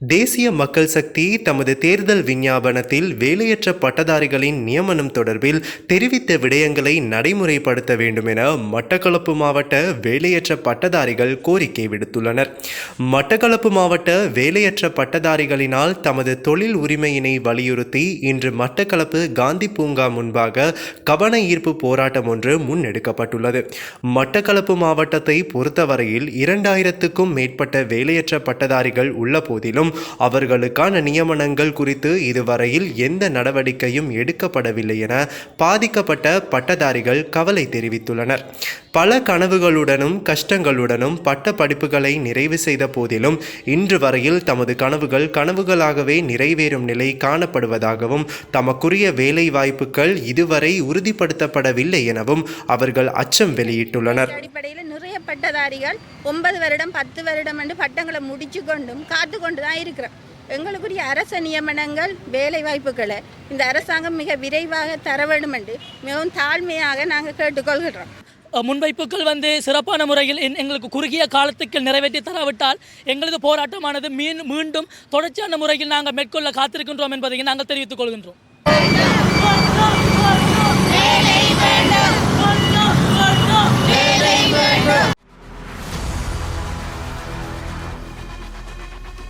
தேசிய மக்கள் சக்தி தமது தேர்தல் விஞ்ஞாபனத்தில் வேலையற்ற பட்டதாரிகளின் நியமனம் தொடர்பில் தெரிவித்த விடயங்களை நடைமுறைப்படுத்த வேண்டும் என மட்டக்களப்பு மாவட்ட வேலையற்ற பட்டதாரிகள் கோரிக்கை விடுத்துள்ளனர். மட்டக்களப்பு மாவட்ட வேலையற்ற பட்டதாரிகளினால் தமது தொழில் உரிமையினை வலியுறுத்தி இன்று மட்டக்களப்பு காந்தி பூங்கா முன்பாக கவன ஈர்ப்பு போராட்டம் ஒன்று முன்னெடுக்கப்பட்டுள்ளது. மட்டக்களப்பு மாவட்டத்தை பொறுத்தவரையில் இரண்டாயிரத்துக்கும் மேற்பட்ட வேலையற்ற பட்டதாரிகள் உள்ள போதிலும் அவர்களுக்கான நியமனங்கள் குறித்து இதுவரையில் எந்த நடவடிக்கையும் எடுக்கப்படவில்லை என பாதிக்கப்பட்ட பட்டதாரிகள் கவலை தெரிவித்துள்ளனர். பல கனவுகளுடனும் கஷ்டங்களுடனும் பட்ட படிப்புகளை நிறைவு செய்த போதிலும் இன்று வரையில் தமது கனவுகள் கனவுகளாகவே நிறைவேறும் நிலை காணப்படுவதாகவும் தமக்குரிய வேலை வாய்ப்புகள் இதுவரை உறுதிப்படுத்தப்படவில்லை எனவும் அவர்கள் அச்சம் வெளியிட்டுள்ளனர். பட்டதாரிகள் ஒன்பது வருடம் பத்து வருடம் என்று பட்டங்களை முடிச்சு கொண்டும் காத்து கொண்டு தான் இருக்கிறோம். எங்களுக்குரிய அரச நியமனங்கள் வேலை வாய்ப்புகளை இந்த அரசாங்கம் மிக விரைவாக தர வேண்டும் என்று மிகவும் தாழ்மையாக நாங்கள் கேட்டுக்கொள்கிறோம். முன்வைப்புகள் வந்து சிறப்பான முறையில் என்- எங்களுக்கு குறுகிய காலத்துக்கு நிறைவேற்றி தராவிட்டால் எங்களது போராட்டமானது மீன் மீண்டும் தொடர்ச்சியான முறையில் நாங்கள் மேற்கொள்ள காத்திருக்கின்றோம் என்பதை நாங்கள் தெரிவித்துக் கொள்கின்றோம்.